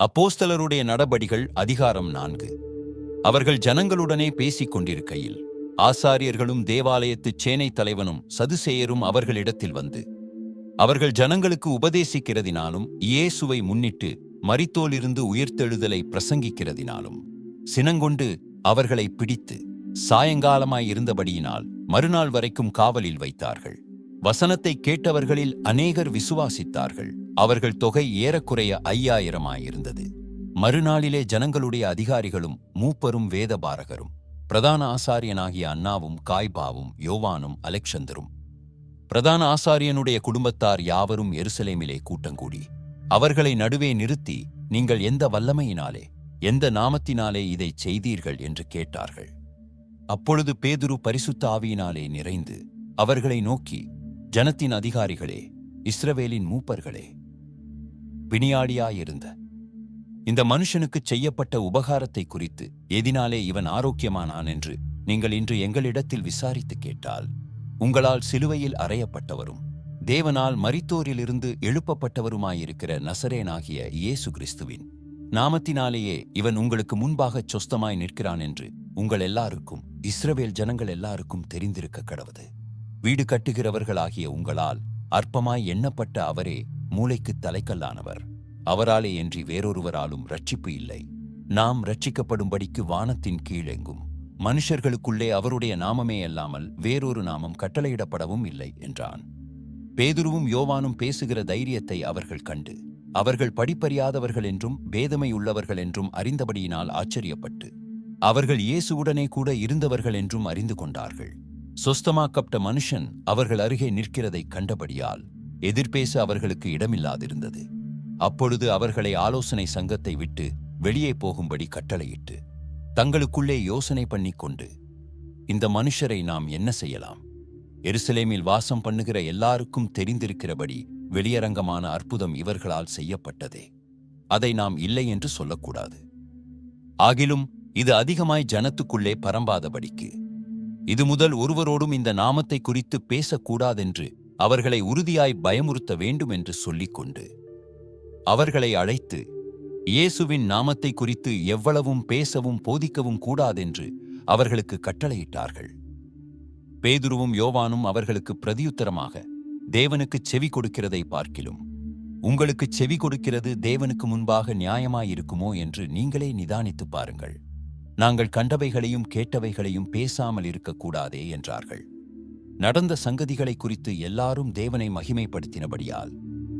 அப்போஸ்தலருடைய நடபடிகள் அதிகாரம் நான்கு. அவர்கள் ஜனங்களுடனே பேசிக் கொண்டிருக்கையில் ஆசாரியர்களும் தேவாலயத்துச் சேனைத் தலைவனும் சதுசேயரும் அவர்களிடத்தில் வந்து அவர்கள் ஜனங்களுக்கு உபதேசிக்கிறதினாலும் இயேசுவை முன்னிட்டு மரித்தோலிருந்து உயிர்த்தெழுதலை பிரசங்கிக்கிறதினாலும் சினங்கொண்டு அவர்களை பிடித்து சாயங்காலமாயிருந்தபடியினால் மறுநாள் வரைக்கும் காவலில் வைத்தார்கள். வசனத்தை கேட்டவர்களில் அநேகர் விசுவாசித்தார்கள். அவர்கள் தொகை ஏறக்குறைய ஐயாயிரமாயிருந்தது. மறுநாளிலே ஜனங்களுடைய அதிகாரிகளும் மூப்பரும் வேதபாரகரும் பிரதான ஆசாரியனாகிய அண்ணாவும் காய்பாவும் யோவானும் அலெக்சந்தரும். பிரதான ஆசாரியனுடைய குடும்பத்தார் யாவரும் எருசலேமிலே கூட்டங்கூடி அவர்களை நடுவே நிறுத்தி நீங்கள் எந்த வல்லமையினாலே எந்த நாமத்தினாலே இதைச் செய்தீர்கள்? என்று கேட்டார்கள். அப்பொழுது பேதுரு பரிசுத்த ஆவியினாலே நிறைந்து அவர்களை நோக்கி ஜனத்தின் அதிகாரிகளே இஸ்ரவேலின் மூப்பர்களே பிணியாடியாயிருந்த இந்த மனுஷனுக்குச் செய்யப்பட்ட உபகாரத்தை குறித்து எதினாலே இவன் ஆரோக்கியமானான் என்று நீங்கள் இன்று எங்களிடத்தில் விசாரித்துக் கேட்டால் உங்களால் சிலுவையில் அறையப்பட்டவரும் தேவனால் மரித்தோரிலிருந்து எழுப்பப்பட்டவருமாயிருக்கிற நசரேனாகிய இயேசு கிறிஸ்துவின் நாமத்தினாலேயே இவன் உங்களுக்கு முன்பாகச் சொஸ்தமாய் நிற்கிறான் என்று உங்கள் எல்லாருக்கும் இஸ்ரவேல் ஜனங்கள் எல்லாருக்கும் தெரிந்திருக்க கடவுது. வீடு கட்டுகிறவர்களாகிய உங்களால் அற்பமாய் எண்ணப்பட்ட அவரே மூளைக்குத் தலைக்கல்லானவர். அவராலே என்று வேறொருவராலும் ரட்சிப்பு இல்லை. நாம் ரட்சிக்கப்படும்படிக்கு வானத்தின் கீழெங்கும். மனுஷர்களுக்குள்ளே அவருடைய நாமமே அல்லாமல் வேறொரு நாமம் கட்டளையிடப்படவும் இல்லை என்றான். பேதுருவும் யோவானும் பேசுகிற தைரியத்தை அவர்கள் கண்டு அவர்கள் படிப்பறியாதவர்கள் என்றும் பேதமை உள்ளவர்கள் என்றும் அறிந்தபடியினால் ஆச்சரியப்பட்டு அவர்கள் இயேசுவுடனே கூட இருந்தவர்கள் என்றும் அறிந்து கொண்டார்கள். சொஸ்தமாக்கப்பட்ட மனுஷன் அவர்கள் அருகே நிற்கிறதைக் கண்டபடியால் எதிர்பேச அவர்களுக்கு இடமில்லாதிருந்தது. அப்பொழுது அவர்களை ஆலோசனை சங்கத்தை விட்டு வெளியே போகும்படி கட்டளையிட்டு தங்களுக்குள்ளே யோசனை பண்ணிக்கொண்டு இந்த மனுஷரை நாம் என்ன செய்யலாம்? எருசலேமில் வாசம் பண்ணுகிற எல்லாருக்கும் தெரிந்திருக்கிறபடி வெளியரங்கமான அற்புதம் இவர்களால் செய்யப்பட்டதே. அதை நாம் இல்லை என்று சொல்லக்கூடாது. ஆகிலும் இது அதிகமாய் ஜனத்துக்குள்ளே பரம்பாதபடிக்கு இது முதல் ஒருவரோடும் இந்த நாமத்தை குறித்து பேசக்கூடாதென்று அவர்களை உறுதியாய் பயமுறுத்த வேண்டும் என்று சொல்லிக்கொண்டு அவர்களை அழைத்து இயேசுவின் நாமத்தை குறித்து எவ்வளவும் பேசவும் போதிக்கவும் கூடாதென்று அவர்களுக்கு கட்டளையிட்டார்கள் பேதுருவும் யோவானும் அவர்களுக்கு பிரதியுத்தரமாக தேவனுக்குச் செவி கொடுக்கிறதை பார்க்கிலும். உங்களுக்குச் செவி கொடுக்கிறது தேவனுக்கு முன்பாக நியாயமாயிருக்குமோ என்று நீங்களே நிதானித்துப் பாருங்கள். நாங்கள் கண்டவைகளையும் கேட்டவைகளையும் பேசாமல் இருக்கக்கூடாதே என்றார்கள். நடந்த சங்கதிகளை குறித்து எல்லாரும் தேவனை மகிமைப்படுத்தினபடியால்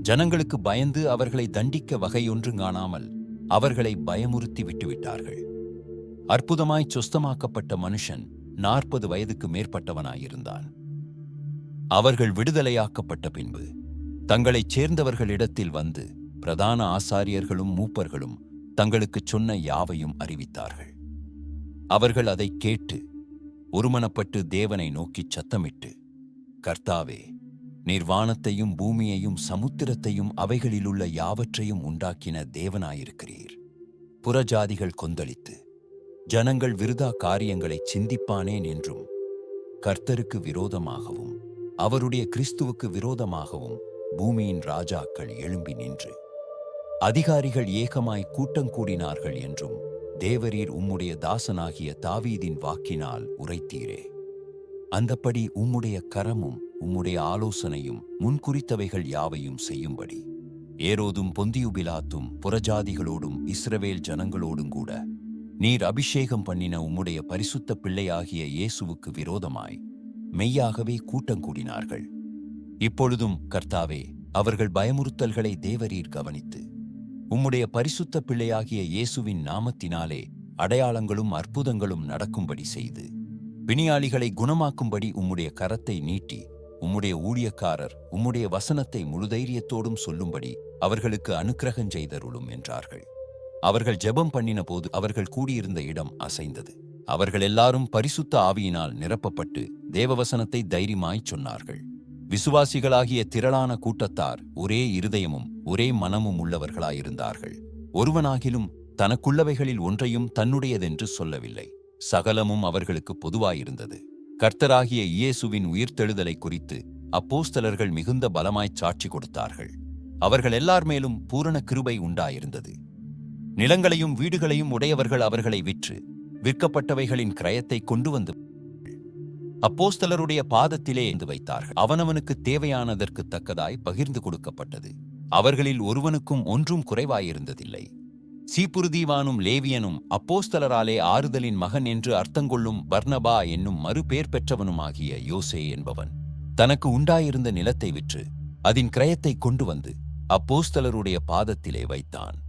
ஜனங்களுக்கு பயந்து அவர்களை தண்டிக்க வகையொன்று காணாமல் அவர்களை பயமுறுத்தி விட்டுவிட்டார்கள். அற்புதமாய் சொஸ்தமாக்கப்பட்ட மனுஷன் நாற்பது வயதுக்கு மேற்பட்டவனாயிருந்தான். அவர்கள் விடுதலையாக்கப்பட்ட பின்பு தங்களைச் சேர்ந்தவர்களிடத்தில் வந்து பிரதான ஆசாரியர்களும் மூப்பர்களும் தங்களுக்குச் சொன்ன யாவையும் அறிவித்தார்கள். அவர்கள் அதைக் கேட்டு ஒருமனப்பட்டு தேவனை நோக்கிச் சத்தமிட்டு கர்த்தாவே நீர் வானத்தையும் பூமியையும் சமுத்திரத்தையும் அவைகளிலுள்ள யாவற்றையும் உண்டாக்கின தேவனாயிருக்கிறீர். புறஜாதிகள் கொந்தளித்து ஜனங்கள் விருதா காரியங்களைச் சிந்திப்பானேன் என்றும் கர்த்தருக்கு விரோதமாகவும் அவருடைய கிறிஸ்துவுக்கு விரோதமாகவும் பூமியின் ராஜாக்கள் எழும்பி நின்று அதிகாரிகள் ஏகமாய் கூட்டங்கூடினார்கள் என்றும் தேவரீர் உம்முடைய தாசனாகிய தாவீதின் வாக்கினால் உரைத்தீரே. அந்தப்படி உம்முடைய கரமும் உம்முடைய ஆலோசனையும் முன்குறித்தவைகள் யாவையும் செய்யும்படி. ஏரோதும் பொந்தியுபிலாத்தும் புறஜாதிகளோடும் இஸ்ரவேல் ஜனங்களோடும் கூட நீர் அபிஷேகம் பண்ணின உம்முடைய பரிசுத்த பிள்ளையாகிய இயேசுவுக்கு விரோதமாய் மெய்யாகவே கூட்டங்கூடினார்கள் இப்பொழுதும் கர்த்தாவே அவர்கள் பயமுறுத்தல்களை தேவரீர் கவனித்து உம்முடைய பரிசுத்த பிள்ளையாகிய இயேசுவின் நாமத்தினாலே அடையாளங்களும் அற்புதங்களும் நடக்கும்படி செய்து பிணியாளிகளை குணமாக்கும்படி உம்முடைய கரத்தை நீட்டி உம்முடைய ஊழியக்காரர் உம்முடைய வசனத்தை முழுதைரியத்தோடும் சொல்லும்படி அவர்களுக்கு அனுக்கிரகம் செய்தருளும் என்றார்கள். அவர்கள் ஜெபம் பண்ணின போது அவர்கள் கூடியிருந்த இடம் அசைந்தது. அவர்கள் எல்லாரும் பரிசுத்த ஆவியினால் நிரப்பப்பட்டு தேவவசனத்தை தைரியமாய்ச் சொன்னார்கள். விசுவாசிகளாகிய திரளான கூட்டத்தார் ஒரே இருதயமும் ஒரே மனமும் உள்ளவர்களாயிருந்தார்கள். ஒருவனாகிலும் தனக்குள்ளவைகளில் ஒன்றையும் தன்னுடையதென்று சொல்லவில்லை. சகலமும் அவர்களுக்கு பொதுவாயிருந்தது. கர்த்தராகிய இயேசுவின் உயிர்த்தெழுதலை குறித்து அப்போஸ்தலர்கள் மிகுந்த பலமாய்ச் சாட்சி கொடுத்தார்கள். அவர்கள் எல்லார் மேலும் பூரண கிருபை உண்டாயிருந்தது. நிலங்களையும் வீடுகளையும் உடையவர்கள் அவர்களை விற்று விற்கப்பட்டவைகளின் கிரயத்தை கொண்டு வந்து அப்போஸ்தலருடைய பாதத்திலே இருந்து வைத்தார்கள். அவனவனுக்கு தேவையானதற்கு தக்கதாய் பகிர்ந்து கொடுக்கப்பட்டது. அவர்களில் ஒருவனுக்கும் ஒன்றும் குறைவாயிருந்ததில்லை. சீப்புருதீவானும் லேவியனும் அப்போஸ்தலராலே ஆறுதலின் மகன் என்று அர்த்தங்கொள்ளும் பர்னபா என்னும் மறுபேர் பெற்றவனுமாகிய யோசே என்பவன் தனக்கு உண்டாயிருந்த நிலத்தை விற்று அதன் கிரயத்தை கொண்டு வந்து அப்போஸ்தலருடைய பாதத்திலே வைத்தான்.